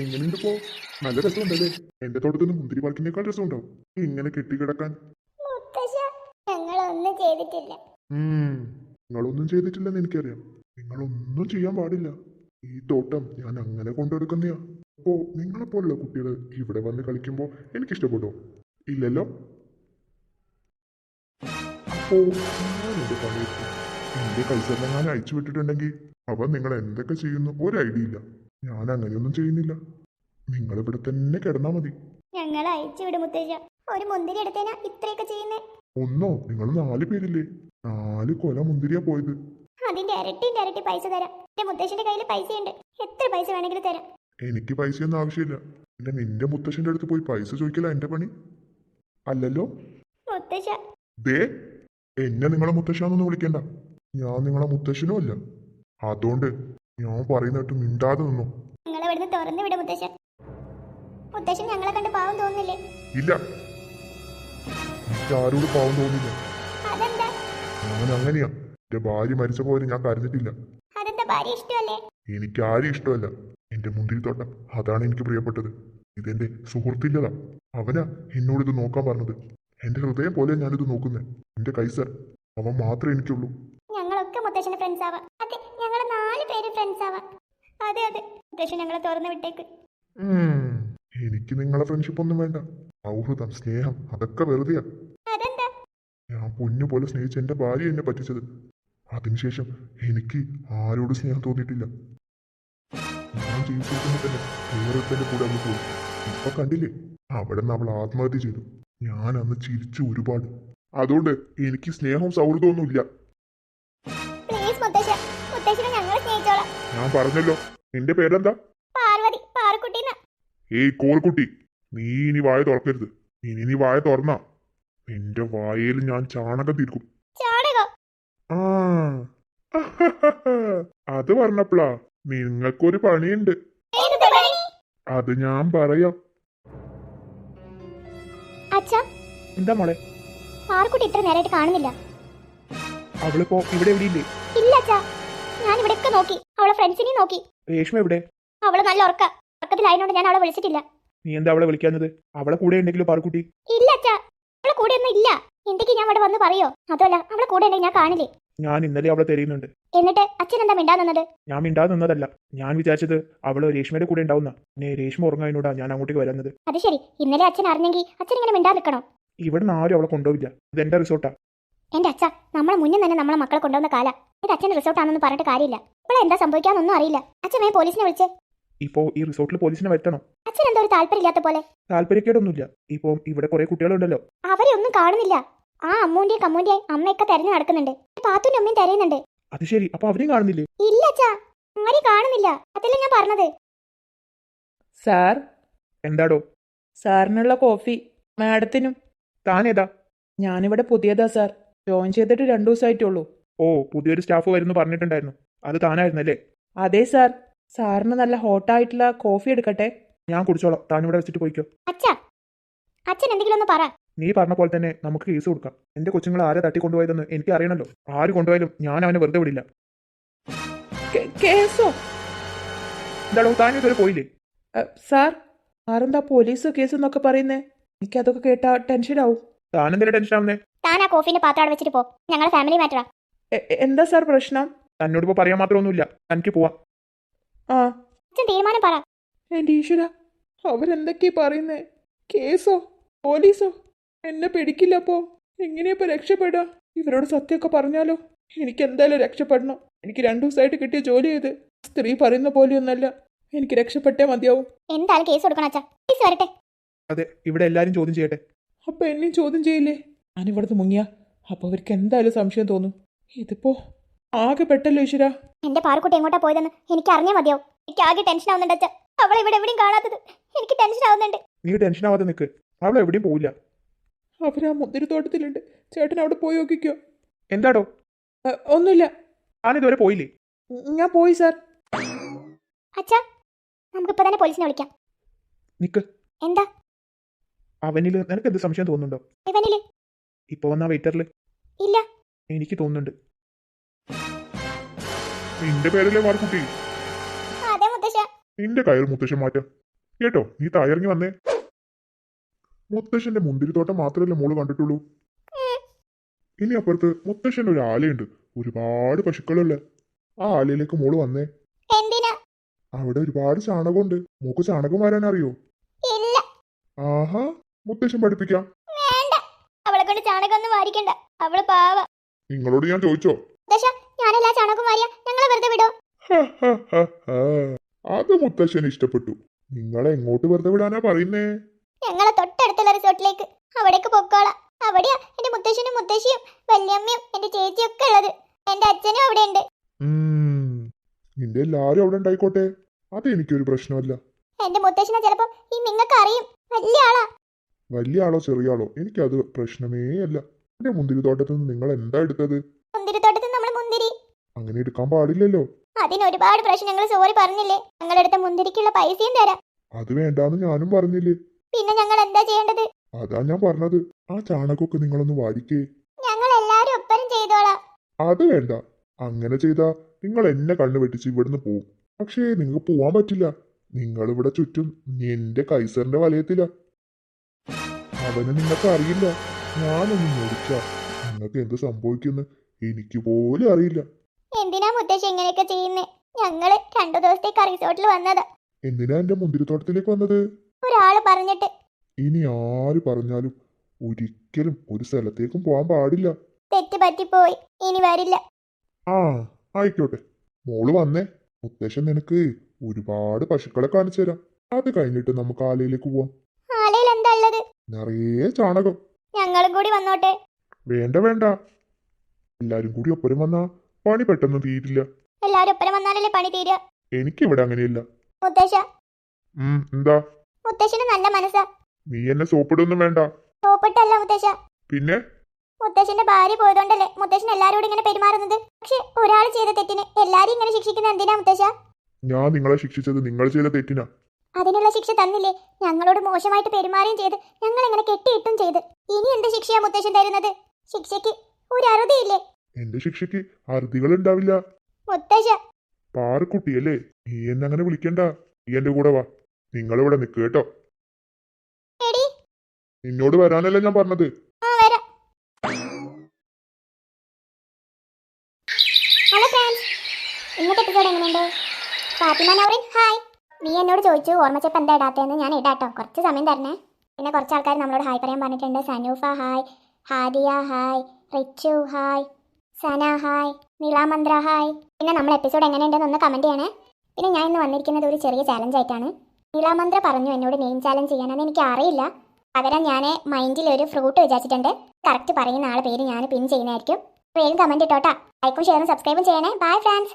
എങ്ങനെയുണ്ട് ഇപ്പോ? നല്ല രസമുണ്ടല്ലേ? എന്റെ തോട്ടത്തിൽ നിന്ന് മുന്തിരി പാർക്കിനേക്കാൾ രസമുണ്ടാവും. ഇങ്ങനെ കെട്ടിക്കിടക്കാൻ. ഞങ്ങളൊന്നും ചെയ്തിട്ടില്ല. നിങ്ങളൊന്നും ചെയ്തിട്ടില്ലെന്ന് എനിക്കറിയാം. നിങ്ങളൊന്നും ചെയ്യാൻ പാടില്ല. ഈ തോട്ടം ഞാൻ അങ്ങനെ കൊണ്ടെടുക്കുന്നയാ. അപ്പോ നിങ്ങളെപ്പോലുള്ള കുട്ടികൾ ഇവിടെ വന്ന് കളിക്കുമ്പോ എനിക്കിഷ്ടപ്പെട്ടോ? ഇല്ലല്ലോ? അപ്പോ എന്റെ പണിയെടുത്തു എന്റെ കൈസറിനെ ഞാൻ അയച്ചു വിട്ടിട്ടുണ്ടെങ്കിൽ അവൻ നിങ്ങൾ എന്തൊക്കെ ചെയ്യുന്നു? ഒരു ഐഡിയ ഇല്ല ഞാൻ അങ്ങനെയൊന്നും ചെയ്യുന്നില്ല. നിങ്ങൾ ഇവിടെ തന്നെ കിടന്നാ മതി. ഞങ്ങൾ അയച്ചു വിടും മുത്തേജ ഒരു മുന്തിരി എടുത്തേനാ ഇത്രയൊക്കെ ചെയ്യുന്നേ. ഒന്നോ? നിങ്ങൾ നാല് പേരില്ലേ? നാല് കൊല മുന്തിരിയാ പോയത്. അതിന്റെ ഇരട്ടിന്റെ ഇരട്ടി പൈസ തരാം. എന്റെ മുത്തശ്ശന്റെ കയ്യിൽ പൈസയുണ്ട്. എത്ര പൈസ വേണമെങ്കിലും തരാം. എനിക്ക് പൈസയൊന്നും ആവശ്യമില്ല. പിന്നെ നിന്റെ മുത്തശ്ശന്റെ അടുത്ത് പോയി പൈസ ചോദിക്കല എന്റെ പണി? അല്ലല്ലോ? മുത്തശ്ശ. ദേ എന്നെ നിങ്ങളെ മുത്തശ്ശാന്നൊന്നും വിളിക്കണ്ട. ഞാൻ നിങ്ങളെ മുത്തശ്ശനും അല്ല. അതുകൊണ്ട് ഞാൻ പറയുന്നിട്ട് മിണ്ടാതെ നിന്നു. ഞങ്ങൾ ഇവിടുന്ന് തുറന്നു വിടും മുത്തശ്ശൻ. മുത്തശ്ശൻ ഞങ്ങളെ കണ്ട് പാവം തോന്നില്ലേ ഇല്ല. എനിക്ക് ആരോട് പാവം തോന്നില്ല അതെന്താ? ഞാൻ അങ്ങനെയാ. എന്റെ ഭാര്യ മരിച്ച പോലെ ഞാൻ കരുതിട്ടില്ല അതെന്താ ഭാര്യ ഇഷ്ടമല്ലേ? എനിക്ക് ആരും ഇഷ്ടമല്ല. എന്റെ മുന്തിരിത്തോട്ടം അതാണ് എനിക്ക് പ്രിയപ്പെട്ടത്. ഇതെന്റെ സുഹൃത്തിന്റെതാ. അവനാ എന്നോട് ഇത് നോക്കാൻ പറഞ്ഞത്. എന്റെ ഹൃദയം പോലെ ഞാനിത് നോക്കുന്നേ എന്റെ കൈസർ അവൻ മാത്രമേ എനിക്കുള്ളൂ ഞങ്ങളൊക്കെ മുത്തശ്ശന്റെ ഫ്രണ്ട്സ് ആവാം അതെ ഞങ്ങൾ നാല് പേര് ഫ്രണ്ട്സ് ആവാം അതെ അതെ. മുത്തശ്ശൻ ഞങ്ങളെ തുറന്നു വിട്ടേക്ക്. എനിക്ക് നിങ്ങളെ ഫ്രണ്ട്ഷിപ്പ് ഒന്നും വേണ്ട. സൗഹൃദം സ്നേഹം അതൊക്കെ വെറുതെയാ. അതെന്താ? ഞാൻ പൊന്നു പോലെ സ്നേഹിച്ച എന്റെ ഭാര്യ എന്നെ പറ്റിച്ചത്. അതിനുശേഷം എനിക്ക് ആരോട് സ്നേഹം തോന്നിയിട്ടില്ല. ഞാൻ ജീവിച്ചിരിക്കുമ്പോൾ തന്നെ വേറൊരുത്തന്റെ കൂടെ അങ്ങ് പോയി. ഇപ്പൊ കണ്ടില്ലേ? അവിടെ നിന്ന് അവൾ ആത്മഹത്യ ചെയ്തു. ഞാൻ അന്ന് ചിരിച്ചു ഒരുപാട്. അതുകൊണ്ട് എനിക്ക് സ്നേഹവും സൗഹൃദവും ഞാൻ പറഞ്ഞല്ലോ. നിന്റെ പേരെന്താ? പാർവതി പാറക്കുട്ടി ഏയ് കോൽക്കുട്ടി നീ ഇനി വായ തുറക്കരുത്. ഇനി നീ വായ തുറന്നാ. നിന്റെ വായയിൽ ഞാൻ ചാണകം തീർക്കും ആ. അത് പറഞ്ഞപ്പോളാ നിങ്ങൾക്കൊരു പണിയുണ്ട്. അത് ഞാൻ പറയാം. എന്താ മോളെ? പാറക്കുട്ടി ഇത്ര നേരമായിട്ട് കാണുന്നില്ല. അവളിപ്പോ ഇവിടെ എവിടെയില്ലേ? ഇല്ല അച്ഛാ. ഞാൻ ഇവിടെയൊക്കെ നോക്കി. അവളെ ഫ്രണ്ട്സിനെയും നോക്കി. രേഷ്മ എവിടെ? അവൾ നല്ല ഉറക്ക. ഉറക്കത്തിലായതുകൊണ്ട് ഞാൻ അവളെ വിളിച്ചിട്ടില്ല. നീ എന്താ അവളെ വിളിക്കാഞ്ഞത്? അവളെ കൂടെ ഉണ്ടെങ്കിലും പാറുക്കുട്ടി? ഇല്ല അച്ഛാ. അവളെ കൂടെ ഒന്നും ഇല്ല. എന്തൊക്കെ ഞാൻ ഇവിടെ വന്ന് പറയോ? അതല്ല അവളെ കൂടെ ഉണ്ടെങ്കിൽ ഞാൻ കാണില്ലേ? ഞാൻ ഇന്നലെ അവളെ തെരയുന്നുണ്ട്. എന്നിട്ട് അച്ഛൻ എന്താ മിണ്ടാ നിന്നത്? ഞാൻ മിണ്ടാ നിന്നതല്ല. ഞാൻ വിചാരിച്ചത് അവൾ രേഷ്മയുടെ കൂടെ ഉണ്ടാവുന്ന. നേ രേഷ്മ ഉറങ്ങാതിനോടാ ഞാൻ അങ്ങോട്ടേക്ക് വരുന്നത് അത് ശരി. ഇന്നലെ അച്ഛൻ അറിഞ്ഞെങ്കിൽ അച്ഛൻ ഇങ്ങനെ മിണ്ടാ നിൽക്കണോ? ഇവിടെ നിന്ന് ആരും അവളെ കൊണ്ടുപോവില്ല. ഇത് എന്റെ റിസോർട്ടാ എന്റെ അച്ഛ നമ്മളെ മുന്നിൽ തന്നെ നമ്മളെ മക്കളെ കൊണ്ടുവന്ന കാല. ഇത് അച്ഛന്റെ റിസോർട്ടാണെന്ന് പറഞ്ഞിട്ട് കാര്യമില്ല. ഇപ്പോൾ എന്താ സംഭവിക്കാന്നൊന്നും അറിയില്ല. അച്ഛൻ വേ പോലീസിനെ വിളിച്ചേ. ഇപ്പോ ഈ റിസോർട്ടിൽ പോലീസിനെ വരുത്തണം. അച്ഛൻ എന്തോ ഒരു താല്പര്യമില്ലാത്ത പോലെ. താല്പര്യക്കേടൊന്നുമില്ല. ഇപ്പോ ഇവിടെ കുറെ കുട്ടികളുണ്ടല്ലോ. അവരെ ഒന്നും കാണുന്നില്ല. ആ അമ്മൂന്റെയും കമ്മൂന്റെയും അമ്മയൊക്കെ തെരഞ്ഞു നടക്കുന്നുണ്ട്. പാത്തുന്റെ അമ്മയും തെരയുന്നുണ്ട്. അത് ശരി. അപ്പൊ അവരെയും കാണുന്നില്ലേ? ഇല്ല അച്ഛാ ആരെയും കാണുന്നില്ല. അതല്ലേ ഞാൻ പറഞ്ഞത്. സാർ? എന്താടോ? സാറിനുള്ള കോഫി മാഡത്തിനും. താനേതാ? ഞാനിവിടെ പുതിയതാ സാർ. ജോയിൻ ചെയ്തിട്ട് രണ്ടു ദിവസമായിട്ടുള്ളൂ ഓ പുതിയൊരു സ്റ്റാഫ് വരുന്നു പറഞ്ഞിട്ടുണ്ടായിരുന്നു. അത് താനായിരുന്നല്ലേ? അതെ സാർ. സാറിന് നല്ല ഹോട്ടായിട്ടുള്ള കോഫി എടുക്കട്ടെ? ഞാൻ കുടിച്ചോളാം. താൻ ഇവിടെ വെച്ചിട്ട് പോയിക്കോ. അച്ഛാ അച്ഛൻ എന്തെങ്കിലും ഒന്ന് പറ. നീ പറഞ്ഞ പോലെ തന്നെ നമുക്ക് കേസ് കൊടുക്കാം. എന്റെ കൊച്ചുങ്ങൾ ആരെ തട്ടിക്കൊണ്ടുപോയതെന്ന് എനിക്ക് അറിയണല്ലോ. ആര് കൊണ്ടുപോയാലും ഞാൻ അവനെ വെറുതെ വിടില്ല. കേ- കേസോ? എന്താടോ താൻ ഇതുവരെ പോയില്ലേ? സാർ ആരെന്താ പോലീസ് കേസ് എന്നൊക്കെ പറയുന്നേ? എനിക്കതൊക്കെ കേട്ടാ ടെൻഷനാവും. താൻ എന്തിനാ ടെൻഷൻ ആവുന്നേ? താൻ ആ കോഫിന്റെ പാത്രം അവിടെ വെച്ചിട്ട് പോ. ഞങ്ങളെ ഫാമിലി മാറ്ററാ എന്താ സാർ പ്രശ്നം? തന്നോട് ഇപ്പൊ പറയാൻ മാത്രമൊന്നുമില്ല. തനിക്ക് പോവാം. ആ. അച്ഛൻ തീരുമാനം പറ. എന്റെ ഈശ്വര അവരെന്തൊക്കെയാ പറയുന്നേ? കേസോ? പോലീസോ? എന്നെ പിടിക്കില്ല അപ്പോ എങ്ങനെയപ്പോ രക്ഷപ്പെടുക? ഇവരോട് സത്യമൊക്കെ പറഞ്ഞാലോ? എനിക്ക് എന്തായാലും രക്ഷപ്പെടണം. എനിക്ക് രണ്ടു ദിവസമായിട്ട് കിട്ടിയ ജോലി ചെയ്ത് സ്ത്രീ പറയുന്ന പോലെയൊന്നല്ല. എനിക്ക് രക്ഷപ്പെട്ടേ മതിയാവും. എന്തായാലും കേസ് കൊടുക്കണം അച്ഛാ. കേസ് വരട്ടെ. അതെ ഇവിടെ എല്ലാരും ചോദ്യം ചെയ്യട്ടെ. അപ്പൊ എന്നെയും ചോദ്യം ചെയ്യില്ലേ? ഞാൻ ഇവിടുന്ന് മുങ്ങിയ. അപ്പൊ അവർക്ക് എന്തായാലും സംശയം തോന്നും. ഇതിപ്പോ ആകെ പെട്ടല്ലോ ഈശ്വര. എന്റെ പാറക്കുട്ടി എങ്ങോട്ടാ പോയതെന്ന് എനിക്ക് അറിഞ്ഞാൽ മതിയാവും. എനിക്ക് ആകെ ടെൻഷൻ ആവുന്നുണ്ട് അച്ഛ. അവളെ ഇവിടെ എവിടെയും കാണാത്തത്. എനിക്ക് ടെൻഷൻ ആവുന്നുണ്ട്. നീ ടെൻഷൻ ആവാതെ നിൽക്ക് അവൾ എവിടെയും പോവില്ല. അവരാ മുന്തിരിത്തോട്ടത്തിലുണ്ട് ചേട്ടൻ അവിടെ പോയി നോക്കിക്കോ. എന്താടോ? ഒന്നുമില്ല. ഞാനിതുവരെ ഇതുവരെ പോയില്ലേ? ഞാൻ പോയി സാർ. അച്ഛാ നമുക്കിപ്പോ തന്നെ പോലീസിനെ വിളിക്കാം. നിക്ക്. എന്താ? അവനിൽ നിനക്ക് എന്ത് സംശയം തോന്നുന്നുണ്ടോ? ഇവനിൽ ഇപ്പൊ വന്ന വെയിറ്ററിൽ ഇല്ല. എനിക്ക് തോന്നുന്നുണ്ട്. നിന്റെ പേരല്ലേ മാർക്കുട്ടി അതെ മുത്തശ്ശ. നിന്റെ കയറ് മുത്തശ്ശൻ മാറ്റാം. കേട്ടോ നീ തായറിങ്ങി വന്നേ. മുത്തശ്ശന്റെ മുന്തിരിത്തോട്ടം മാത്രമല്ലേ മോൾ കണ്ടിട്ടുള്ളൂ? ഇനി അപ്പുറത്ത് മുത്തശ്ശന്റെ ഒരു ആലയുണ്ട്. ഒരുപാട് പശുക്കളുള്ള. ആ ആലയിലേക്ക് മോൾ വന്നേ. എന്തിനാ? അവിടെ ഒരുപാട് ചാണകമുണ്ട്. മോക്ക് ചാണകം വരാൻ അറിയോ ഇല്ല. ആഹാ. മുത്തശ്ശൻ പഠിപ്പിക്കാം. വേണ്ട. അവളെ കൊണ്ട് ചാണകമൊന്നും വാരിക്കണ്ട. അവൾ പാവ. നിങ്ങളോട് ഞാൻ ചോദിച്ചോ? ദശ ഞാനെല്ലാ ചാണകം വാരിയ. ഞങ്ങളെ വെറുതെ വിടോ. അത് മുത്തശ്ശൻ ഇഷ്ടപ്പെട്ടു. നിങ്ങളെ എങ്ങോട്ട് വെറുതെ വിടാനാ പറയുന്നേ? ഞങ്ങളെ തൊട്ടടുത്തുള്ള റിസോർട്ടിലേക്ക്. അവിടേക്ക് പൊക്കോളാം. അവിടെയാ എന്റെ മുത്തശ്ശനും മുത്തശ്ശിയും വല്യമ്മയും എന്റെ ചേച്ചിയും ഒക്കെ ഉള്ളത്. എന്റെ അച്ഛനും അവിടെ ഉണ്ട്. നിന്റെ എല്ലാരും അവിടെ ഉണ്ടായിക്കോട്ടെ. അത് എനിക്കൊരു പ്രശ്നമല്ല. എന്റെ മുത്തശ്ശനെ ചിലപ്പോ ഈ നിങ്ങൾക്ക് അറിയും വലിയ ആളാ. വലിയ ആളോ ചെറിയ ആളോ എനിക്കത് പ്രശ്നമേ അല്ല. എന്റെ മുന്തിരിത്തോട്ടത്തിൽ നിന്ന് നിങ്ങൾ എന്താ എടുത്തത്? മുന്തിരിത്തോട്ടത്തിൽ നമ്മൾ മുന്തിരി. അങ്ങനെ എടുക്കാൻ പാടില്ലല്ലോ. അതിന് ഒരുപാട് പ്രശ്നങ്ങൾ സോറി പറഞ്ഞില്ലേ. ഞങ്ങളെടുത്ത മുന്തിരിക്കുള്ള പൈസയും തരാം. അത് വേണ്ടാന്ന് ഞാനും പറഞ്ഞില്ലേ. പിന്നെ ഞങ്ങൾ എന്താ ചെയ്യേണ്ടത്? അതാ ഞാൻ പറഞ്ഞത്. ആ ചാണകമൊക്കെ നിങ്ങളൊന്ന് വാരിക്കേ. ഞങ്ങൾ എല്ലാരും ഒപ്പരം ചെയ്തോളാം. അത് വേണ്ട. അങ്ങനെ ചെയ്താ നിങ്ങൾ എന്നെ കണ്ണു വെട്ടിച്ച് ഇവിടുന്ന് പോവും. പക്ഷേ നിങ്ങൾക്ക് പോവാൻ പറ്റില്ല. നിങ്ങൾ ഇവിടെ ചുറ്റും എന്റെ കൈസറിന്റെ വലയത്തില. അവനെ നിങ്ങൾക്ക് അറിയില്ല. ഞാനൊന്ന് മേടിച്ച നിങ്ങൾക്ക് എന്ത് സംഭവിക്കുന്ന എനിക്ക് പോലും അറിയില്ല. എന്തിനാ മുത്തശ്ശി ഇങ്ങനെയൊക്കെ ചെയ്യുന്നേ? ഞങ്ങൾ രണ്ടു ദിവസത്തേക്ക് റിസോർട്ടിൽ വന്നത്. എന്തിനാ എന്റെ മുന്തിരിത്തോട്ടത്തിലേക്ക് വന്നത്? ഒരാൾ പറഞ്ഞിട്ട്. ഇനി ആര് പറഞ്ഞാലും ഒരിക്കലും ഒരു സ്ഥലത്തേക്കും പോവാൻ പാടില്ല. തെറ്റ് പറ്റി പോയി ഇനി വരില്ല. ആ ആയിക്കോട്ടെ. മോൾ വന്നേ. മുത്തശ്ശൻ നിനക്ക് ഒരുപാട് പശുക്കളെ കാണിച്ചു തരാം. അത് കഴിഞ്ഞിട്ട് നമുക്ക് ആലയിലേക്ക് പോവാം. നിറയെ ചാണകം. ഞങ്ങളും കൂടി വന്നോട്ടെ. വേണ്ട വേണ്ട. എല്ലാരും കൂടി ഒപ്പരം വന്നാ പണി പെട്ടെന്ന് തീരില്ല. എല്ലാരും ഒപ്പരം വന്നാലല്ലേ പണി തീരുക? എനിക്കിവിടെ അങ്ങനെയില്ല. മുത്തശ്ശ. ഉം എന്താ? മുത്തശ്ശന് നല്ല മനസ്സാ. നീ എന്നെ സോപ്പിടൊന്നും വേണ്ട. കോപ്പിട്ടല്ല മുത്തശ്ശ. പിന്നെ? മുത്തശ്ശന്റെ ഭാര്യ പോയതുകൊണ്ടല്ലേ മുത്തശ്ശൻ എല്ലാരോടും ഇങ്ങനെ പെരുമാറുന്നത്? പക്ഷെ ഒരാൾ ചെയ്ത തെറ്റിന് എല്ലാരും ഇങ്ങനെ ശിക്ഷിക്കുന്ന എന്തിനാ മുത്തശ്ശ? ഞാൻ നിങ്ങളെ ശിക്ഷിച്ചത് നിങ്ങൾ ചെയ്ത തെറ്റിനാ. അതിനുള്ള ശിക്ഷ തന്നില്ലേ? ഞങ്ങളോട് മോശമായിട്ട് പെരുമാറുകയും ചെയ്ത് ഞങ്ങൾ എങ്ങനെ കെട്ടിയിട്ടും ചെയ്ത്. ഇനി എന്ത് ശിക്ഷയാ മുത്തശ്ശൻ തരുന്നത്? ശിക്ഷയ്ക്ക് ഒരു അറുതിയില്ലേ? എന്റെ ശിക്ഷയ്ക്ക് അറുതികൾ ഉണ്ടാവില്ല മുത്തശ്ശ. പാറക്കുട്ടിയല്ലേ? നീ എന്നെ അങ്ങനെ വിളിക്കണ്ട. നീ എന്റെ കൂടെ വാ. നിങ്ങളിവിടെ നിൽക്ക് കേട്ടോ. നിന്നോട് വരാനല്ല ഞാൻ പറഞ്ഞത്. ഹലോ ഫ്രണ്ട്സ് ഇന്നത്തെ എപ്പിസോഡ് എങ്ങനെയുണ്ട്? ഫാത്തിമ നൗറിൻ ഹായ് നീ എന്നോട് ചോദിച്ചു ഓർമ്മച്ചപ്പ് എന്താ ഇടാത്തതെന്ന് ഞാൻ ഇടാട്ടോ. കുറച്ച് സമയം തരണേ. പിന്നെ കുറച്ച് ആൾക്കാർ നമ്മളോട് ഹായ് പറയാൻ പറഞ്ഞിട്ടുണ്ട്. Sanufa hi Hadiya hi Richu hi Sana hi നീളാമന്ത്ര hi. പിന്നെ നമ്മൾ എപ്പിസോഡ് എങ്ങനെയുണ്ടെന്ന് ഒന്ന് കമന്റ് ചെയ്യണേ. പിന്നെ ഞാൻ ഇന്ന് വന്നിരിക്കുന്നത് ഒരു ചെറിയ ചാലഞ്ച് ആയിട്ടാണ്. നീളാമന്ത്ര പറഞ്ഞു എന്നോട് നെയിം ചാലഞ്ച് ചെയ്യാനെന്ന് എനിക്ക് അറിയില്ല. പകരം ഞാൻ മൈൻഡിൽ ഒരു ഫ്രൂട്ട് വിചാരിച്ചിട്ടുണ്ട്. കറക്റ്റ് പറയുന്ന ആളെ പേര് ഞാൻ പിൻ ചെയ്യുന്നതായിരിക്കും. വേഗം കമന്റ് ഇട്ടോട്ടാ. ലൈക്കും ഷെയറും സബ്സ്ക്രൈബും ചെയ്യണേ. Bye friends